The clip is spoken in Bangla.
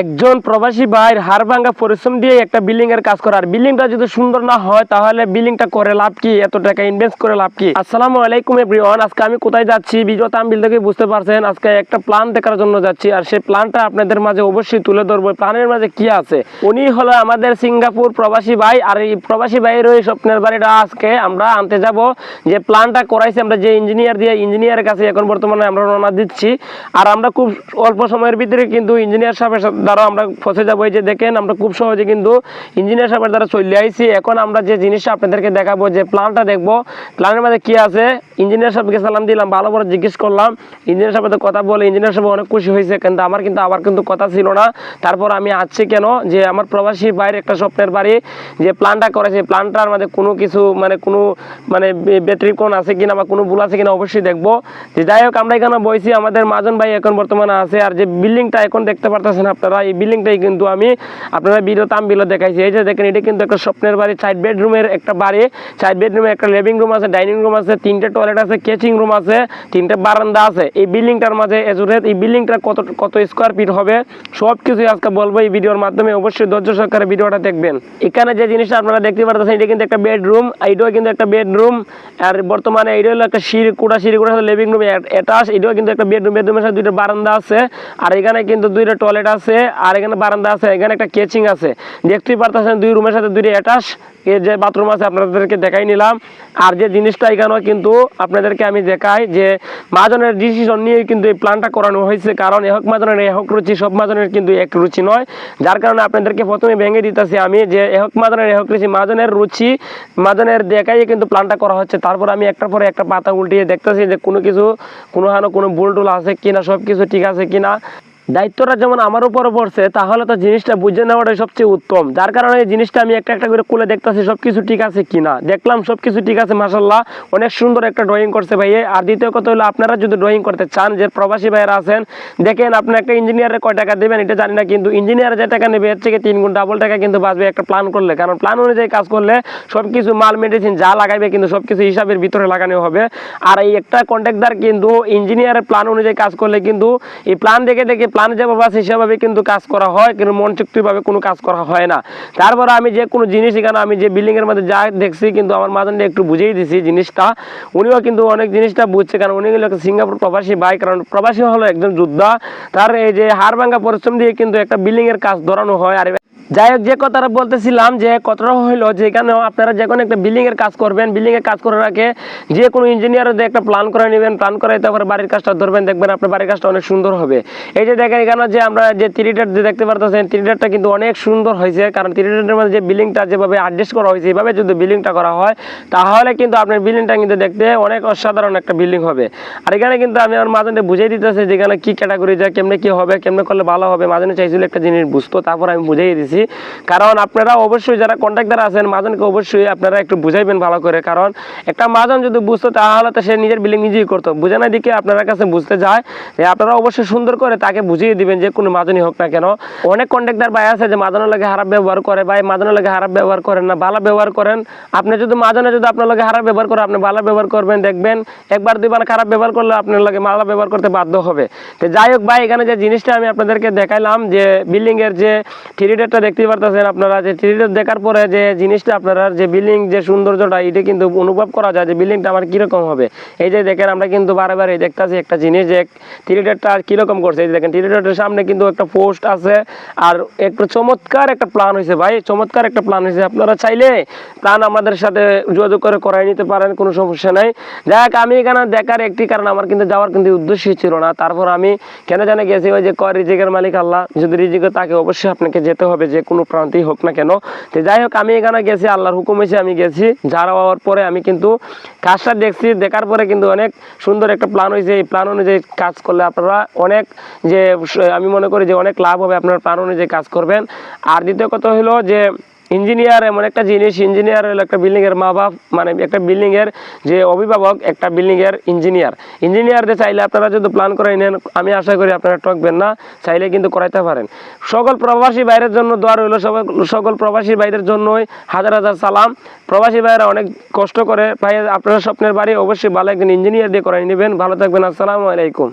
একজন প্রবাসী ভাইয়ের হাড় ভাঙ্গা পরিশ্রম দিয়ে একটা বিল্ডিং এর কাজ করার। বিল্ডিংটা যদি সুন্দর না হয়, তাহলে বিল্ডিংটা করে লাভ কি? এত টাকা ইনভেস্ট করে লাভ কি? আসসালামু আলাইকুম এভরিওয়ান আজকে আমি কোথায় যাচ্ছি? ভিডিও তামবিল থেকে বুঝতে পারছেন, আজকে একটা প্ল্যান দেখার জন্য যাচ্ছি। আর সেই প্ল্যানটা আপনাদের মাঝে অবশ্যই তুলে ধরবো। প্ল্যানের মাঝে কি আছে? উনি হলো আমাদের সিঙ্গাপুর প্রবাসী ভাই, আর এই প্রবাসী ভাইয়ের ওই স্বপ্নের বাড়িটা আজকে আমরা আনতে যাব। যে প্ল্যানটা করাইছি, আমরা যে ইঞ্জিনিয়ার দিয়ে ইঞ্জিনিয়ারের কাছে এখন বর্তমানে আমরা রওনা দিচ্ছি। আর আমরা খুব অল্প সময়ের ভিতরে কিন্তু ইঞ্জিনিয়ার সাহেবের সাথে দ্বারা আমরা ফসে যাব। যে দেখেন, আমরা খুব সহজে কিন্তু ইঞ্জিনিয়ার সাহেবের দ্বারা চলে আইছি। এখন আমরা যে জিনিসটা আপনাদেরকে দেখাবো, যে প্ল্যানটা দেখব, প্ল্যানের মধ্যে কি আছে? ইঞ্জিনিয়ার সাহেবকে সালাম দিলাম, ভালো করে জিজ্ঞেস করলাম। ইঞ্জিনিয়ার সাহেবের কথা বলে, ইঞ্জিনিয়ার সাহেব অনেক খুশি হয়েছে। কিন্তু আমার কিন্তু আবার কিন্তু কথা ছিল না। তারপর আমি আসছি কেন? যে আমার প্রবাসী বাইরে একটা স্বপ্নের বাড়ি, যে প্ল্যানটা করেছে। প্ল্যানটার মধ্যে কোনো কিছু মানে কোনো মানে ব্যাটারি কোন আছে কিনা বা কোনো ভুল আছে কিনা অবশ্যই দেখব। যে যাই হোক, আমরা এখানে বইছি। আমাদের মাজন ভাই এখন বর্তমানে আছে। আর যে বিল্ডিংটা এখন দেখতে পারতেছেন আপনারা এই বিল্ডিংটাই কিন্তু আমি আপনারা বিলো দেখাইছি। এই যে দেখেন, এটা কিন্তু একটা স্বপ্নের বাড়ি চার বেডরুমের একটা বাড়ি সাইড বেডরুমে একটা লিভিং রুম আছে ডাইনিং রুম আছে, তিনটে টয়লেট আছে কেচিং রুম আছে, তিনটে বারান্দা আছে। এই বিল্ডিংটার মাঝে এজুরে এই বিল্ডিংটা কত কত স্কোয়ার ফিট হবে সব কিছুই আজকে বলব এই ভিডিওর মাধ্যমে। অবশ্যই ধৈর্য সহকারে ভিডিওটা দেখবেন। এখানে যে জিনিসটা আপনারা দেখতে পারতেছেন, এটা কিন্তু একটা বেডরুম এইটাও কিন্তু একটা বেডরুম আর বর্তমানে এইটা হলো একটা সিঁড়ি, কুড়া সিঁড়ি, কুড়া লিভিং রুম এটাস এটাও কিন্তু একটা বেডরুম বেডরুমের সাথে দুইটা বারান্দা আছে, আর এখানে কিন্তু দুইটা টয়লেট আছে আর এখানে বারান্দা আছে, এখানে একটা কেচিং আছে। দেখতেই পারতেছেন, দুই রুমের সাথে দুইটা অ্যাটাচ এর যে বাথরুম আছে, আপনাদেরকে দেখাই নিলাম। আর যে জিনিসটা এখানেও কিন্তু আপনাদেরকে আমি দেখাই যে মাজনের ডিসিশন নিয়ে কিন্তু এই প্ল্যানটা করানো হয়েছে। কারণ এহক মাজনের এহক রুচি, সব মাজনের কিন্তু এক রুচি নয়। যার কারণে আপনাদেরকে প্রথমে ভেঙে দিতেছি আমি যে এহক মাজনের এহক রুচি মাজনের রুচি মাজনের দেখাই কিন্তু প্ল্যানটা করা হচ্ছে। তারপর আমি একটার পরে একটা পাতা উল্টিয়ে দেখতেছি যে কোনো কিছু কোনো হানো কোনো ভুল টুল আছে কিনা সব কিছু ঠিক আছে কিনা। দায়িত্বটা যেমন আমার উপরে পড়ছে, তাহলে তো জিনিসটা বুঝে নেওয়াটাই সবচেয়ে উত্তম। যার কারণে এই জিনিসটা আমি একটা একটা করে খুলে দেখতেছি সব কিছু ঠিক আছে কিনা। দেখলাম সব কিছু ঠিক আছে মাসাল্লাহ অনেক সুন্দর একটা ড্রয়িং করছে ভাইয়ে। আর দ্বিতীয় কথা হলো, আপনারা যদি ড্রয়িং করতে চান, যে প্রবাসী ভাইয়েরা আছেন, দেখেন আপনি একটা ইঞ্জিনিয়ারের কয় টাকা দেবেন, এটা জানি না, কিন্তু ইঞ্জিনিয়ার যে টাকা নেবে, এর থেকে তিন গুণ ডাবল টাকা কিন্তু বাঁচবে একটা প্ল্যান করলে। কারণ প্ল্যান অনুযায়ী কাজ করলে সব কিছু মাল মেডিসিন যা লাগাইবে কিন্তু সব কিছু হিসাবের ভিতরে লাগানো হবে। আর এই একটা কন্ট্রাক্টদার কিন্তু ইঞ্জিনিয়ারের প্ল্যান অনুযায়ী কাজ করলে কিন্তু এই প্ল্যান দেখে দেখে প্ল্যান যেভাবে কিন্তু কাজ করা হয়, কিন্তু মন চুক্তিভাবে কোনো কাজ করা হয় না। তারপরে আমি যে কোনো জিনিস এখানে আমি যে বিল্ডিং এর মধ্যে যা দেখছি, কিন্তু আমার মাঝে একটু বুঝেই দিছি জিনিসটা। উনিও কিন্তু অনেক জিনিসটা বুঝছে, কারণ উনি হলো সিঙ্গাপুর প্রবাসী ভাই, কারণ প্রবাসী হলো একজন যোদ্ধা। তার এই যে হাড় ভাঙ্গা পরিশ্রম দিয়ে কিন্তু একটা বিল্ডিং এর কাজ ধরানো হয়, আর যাই হোক, যে কথাটা বলতেছিলাম যে কথাটা হইল যে এখানে আপনারা যে কোনো একটা বিল্ডিং এর কাজ করবেন বিল্ডিং এর কাজ করার আগে যে কোনো ইঞ্জিনিয়ার একটা প্ল্যান করে নেবেন প্ল্যান করে তারপরে বাড়ির কাজটা ধরবেন, দেখবেন আপনার বাড়ির কাজটা অনেক সুন্দর হবে। এই যে দেখেন এখানে যে আমরা যে থ্রিডার যে দেখতে পারতেছেন থ্রিডারটা কিন্তু অনেক সুন্দর হয়েছে, কারণ থ্রিডারের মধ্যে যে বিল্ডিংটা যেভাবে অ্যাডজাস্ট করা হয়েছে এইভাবে যদি বিল্ডিংটা করা হয়, তাহলে কিন্তু আপনার বিল্ডিংটা কিন্তু দেখতে অনেক অসাধারণ একটা বিল্ডিং হবে। আর এখানে কিন্তু আমি আমার মাঝে বুঝিয়ে দিতেছি যে এখানে কি ক্যাটাগরি যায় কেমনে কি হবে, কেমনে করলে ভালো হবে, মাঝে চাইছিল একটা জিনিস বুঝতো, তারপর আমি বুঝিয়ে দিছি কারণ আপনারা অবশ্যই যারা কন্ট্রাক্টার আছেন মাজনকে অবশ্যই আপনারা একটু বুঝাইবেন ভালো করে। কারণ একটা মাজন যদি বুঝতো, তাহলে তো সে নিজের বিল্ডিং নিজেই করতো। বোঝানোর দিকে আপনার কাছে বুঝতে যায় যে আপনারা অবশ্যই সুন্দর করে তাকে বুঝিয়ে দিবেন যে কোনো মাজনই হোক না কেন। অনেক কন্ট্রাক্টার ভাই আছে যে মাজানোর লাগে খারাপ ব্যবহার করে, ভাই মাজানোর লাগে খারাপ ব্যবহার করেন না ভালো ব্যবহার করেন। আপনি যদি মাজনে যদি আপনার লাগে খারাপ ব্যবহার করে আপনি ভালো ব্যবহার করবেন, দেখবেন একবার, দুইবার খারাপ ব্যবহার করলে আপনার লাগে ভালো ব্যবহার করতে বাধ্য হবে। তো যাই হোক ভাই, এখানে যে জিনিসটা আমি আপনাদেরকে দেখাইলাম যে বিল্ডিং এর যে থ্রিডেরটা দেখতে পারতেছেন আপনারা যে থ্রিডের দেখার পরে যে জিনিসটা আপনারা, যে বিল্ডিং, যে সৌন্দর্যটা, এটা কিন্তু অনুভব করা যায় যে বিল্ডিংটা আমার কীরকম হবে। এই যে দেখেন, আমরা কিন্তু বারে বারে দেখতেছি একটা জিনিস যে থ্রিডেরটা কীরকম করছে। এই যে দেখেন থ্রিডের সামনে কিন্তু একটা পোস্ট আছে আর একটা চমৎকার একটা প্ল্যান হয়েছে। ভাই, চমৎকার একটা প্ল্যান হয়েছে। আপনারা চাইলে প্ল্যান আমাদের সাথে যোগাযোগ করে করাই নিতে পারেন, কোনো সমস্যা নাই। যাক, আমি এখানে দেখার একটি কারণ, আমার কিন্তু যাওয়ার কিন্তু উদ্দেশ্য ছিল না। তারপর আমি কেন জানে গেছি, ওই যে কয় রিজিকের মালিক আল্লাহ, যদি রিজিকে তাকে অবশ্যই আপনাকে যেতে হবে। যে কোনো প্রান্তেই হোক না কেন। তো যাই হোক, আমি এখানে গেছি, আল্লাহর হুকুম হয়েছে, আমি গেছি। যারা হওয়ার পরে আমি কিন্তু কাজটা দেখছি, দেখার পরে কিন্তু অনেক সুন্দর একটা প্ল্যান হয়েছে। এই প্ল্যান অনুযায়ী কাজ করলে আপনারা অনেক যে, আমি মনে করি যে অনেক লাভ হবে আপনার প্ল্যান অনুযায়ী কাজ করবেন। আর দ্বিতীয় কথা হলো যে ইঞ্জিনিয়ার, এমন একটা জিনিস, ইঞ্জিনিয়ার হলো একটা বিল্ডিং এর মা বাপ মানে একটা বিল্ডিং এর যে অভিভাবক, একটা বিল্ডিং এর ইঞ্জিনিয়ার। ইঞ্জিনিয়ারদের চাইলে আপনারা যদি প্ল্যান করে নেন, আমি আশা করি আপনারা ঠকবেন না, চাইলে কিন্তু করাইতে পারেন। সকল প্রবাসী বাইরের জন্য দোয়ার হইল সকল প্রবাসী বাইরের জন্যই হাজার হাজার সালাম। প্রবাসী ভাইয়েরা অনেক কষ্ট করে ভাই আপনারা স্বপ্নের বাড়ি অবশ্যই ভালো একজন ইঞ্জিনিয়ার দিয়ে করাই নেবেন। ভালো থাকবেন, আসসালামু আলাইকুম।